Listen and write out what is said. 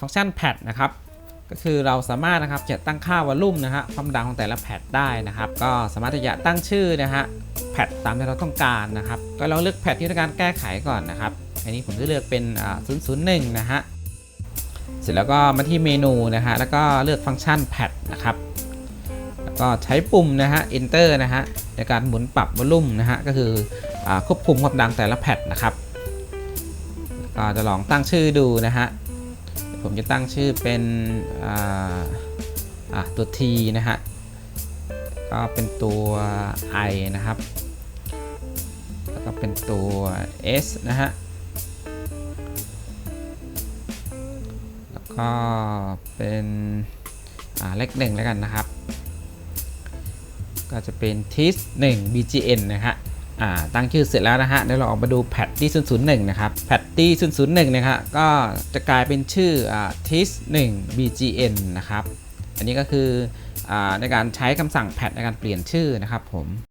ฟังก์ชันแพดนะครับก็คือเราสามารถนะครับจะตั้งค่าวอลลุ่มนะฮะความดังของแต่ละแพดได้นะครับ ก็สามารถที่จะตั้งชื่อนะฮะแพดตามที่เราต้องการนะครับ ก็เราเลือกแพดที่ต้องการแก้ไขก่อนนะครับ อันนี้ผมจะเลือกเป็น 001 นะฮะเสร็จแล้วก็มาที่เมนูนะฮะแล้วก็เลือกฟังก์ชันแพดนะครับแล้วก็ใช้ปุ่มนะฮะ enter นะฮะในการหมุนปรับวอลลุ่มนะฮะก็คืออควบคุมความดังแต่ละแพดนะครับก็จะลองตั้งชื่อดูนะฮะ ผมจะตั้งชื่อเป็นตัว T นะฮะ ก็เป็นตัว I นะครับ แล้วก็เป็นตัว S นะฮะ แล้วก็เป็นเลขหนึ่งแล้วกันนะครับ ก็จะเป็น TIS 1 BGN นะฮะ ตั้งชื่อเสร็จแล้วนะฮะเดี๋ยวเราออกมาดูแพทที่001 นะครับแพทที่001 นะครับก็จะกลายเป็นชื่ออ่า TIS 1 BGN นะครับ อันนี้ก็คืออในการใช้คำสั่งแพทในการเปลี่ยนชื่อนะครับผม